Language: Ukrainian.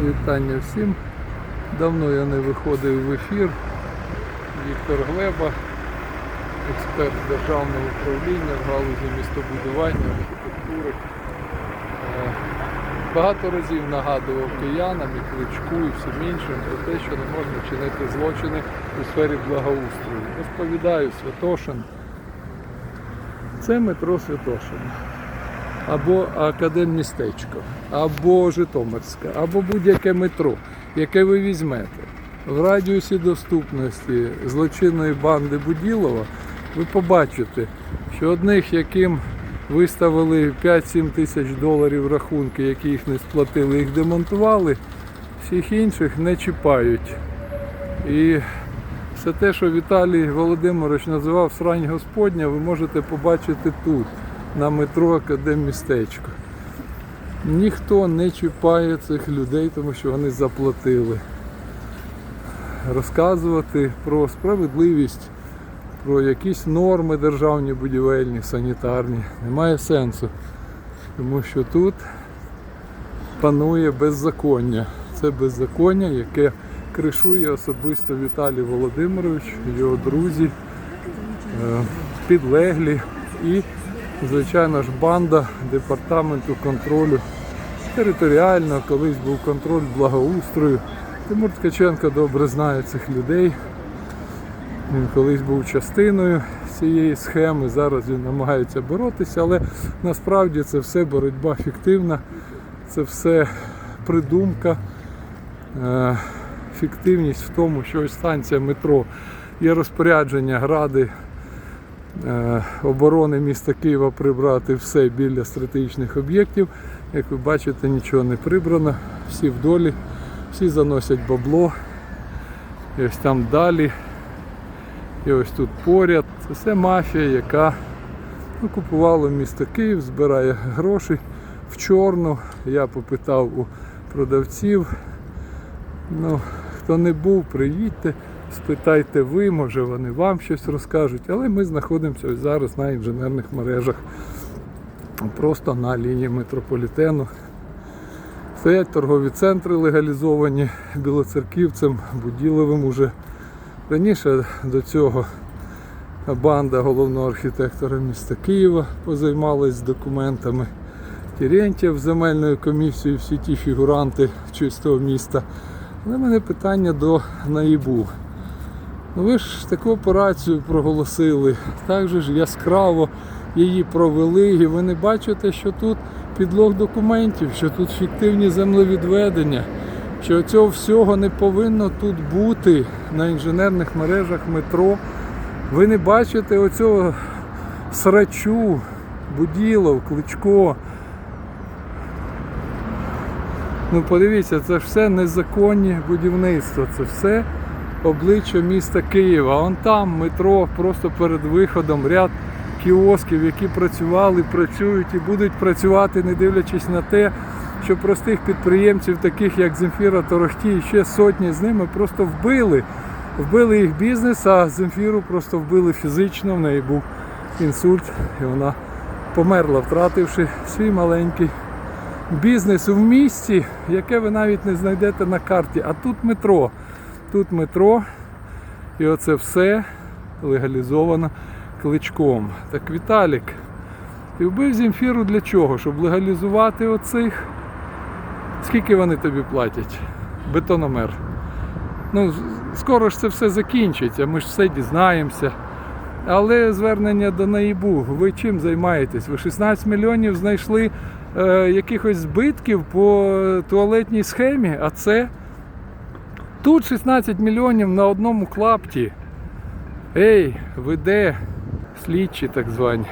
Вітання всім. Давно я не виходив в ефір. Віктор Глеба, експерт державного управління в галузі містобудування, архітектури. Е, Багато разів нагадував киянам і кличку і всім іншим про те, що не можна чинити злочини у сфері благоустрою. Розповідаю Святошин. Це метро Святошин або Академмістечко, або Житомирське, або будь-яке метро, яке ви візьмете в радіусі доступності злочинної банди Буділова, ви побачите, що одних, яким виставили 5-7 тисяч доларів рахунки, які їх не сплатили, їх демонтували, всіх інших не чіпають. І все те, що Віталій Володимирович називав срань Господня, ви можете побачити тут, на метро Академмістечко. Ніхто не чіпає цих людей, тому що вони заплатили. Розказувати про справедливість, про якісь норми державні, будівельні, санітарні немає сенсу. Тому що тут панує беззаконня. Це беззаконня, яке кришує особисто Віталій Володимирович, його друзі, е, підлеглі і, звичайно ж, банда департаменту контролю. Територіального, колись був контроль благоустрою. Тимур Ткаченко добре знає цих людей. Він колись був частиною цієї схеми, зараз він намагається боротися, але насправді це все боротьба фіктивна, це все придумка, е, фіктивність в тому, що станція метро. Є розпорядження Ради е, оборони міста Києва прибрати все біля стратегічних об'єктів. Як ви бачите, нічого не прибрано, всі в долі, всі заносять бабло. І ось там далі. І ось тут поряд. Це все мафія, яка ну, купувала місто Київ, збирає гроші в чорну. Я попитав у продавців. Ну, хто не був, приїдьте, спитайте ви, може вони вам щось розкажуть. Але ми знаходимося ось зараз на інженерних мережах, просто на лінії метрополітену. Стоять торгові центри легалізовані білоцерківцем, Буділовим уже. Раніше до цього банда головного архітектора міста Києва позаймалась документами. Терентьєв земельною комісією, всі ті фігуранти чистого міста. Але в мене питання до НАІБУ. Ну ви ж таку операцію проголосили, так же ж яскраво її провели, і ви не бачите, що тут підлог документів, що тут фіктивні землевідведення, що цього всього не повинно тут бути на інженерних мережах метро. Ви не бачите оцього срачу, Буділов, Кличко. Ну подивіться, це ж все незаконні будівництво, це все обличчя міста Києва. Он там метро просто перед виходом, ряд кіосків, які працювали, працюють і будуть працювати, не дивлячись на те, що простих підприємців, таких як Земфіра Торохті, і ще сотні з ними просто вбили. Вбили їх бізнес, а Земфіру просто вбили фізично, в неї був інсульт, і вона померла, втративши свій маленький бізнес в місті, яке ви навіть не знайдете на карті. А тут метро. Тут метро. І оце все легалізовано кличком. Так Віталік, ти вбив Земфіру для чого? Щоб легалізувати оцих. Скільки вони тобі платять? Бетономер. Ну, скоро ж це все закінчиться, ми ж все дізнаємося. Але звернення до НАІБУ, ви чим займаєтесь? Ви 16 мільйонів знайшли е, якихось збитків по туалетній схемі, а це тут 16 мільйонів на одному клапті. Ей, веде? Слідчі так звані.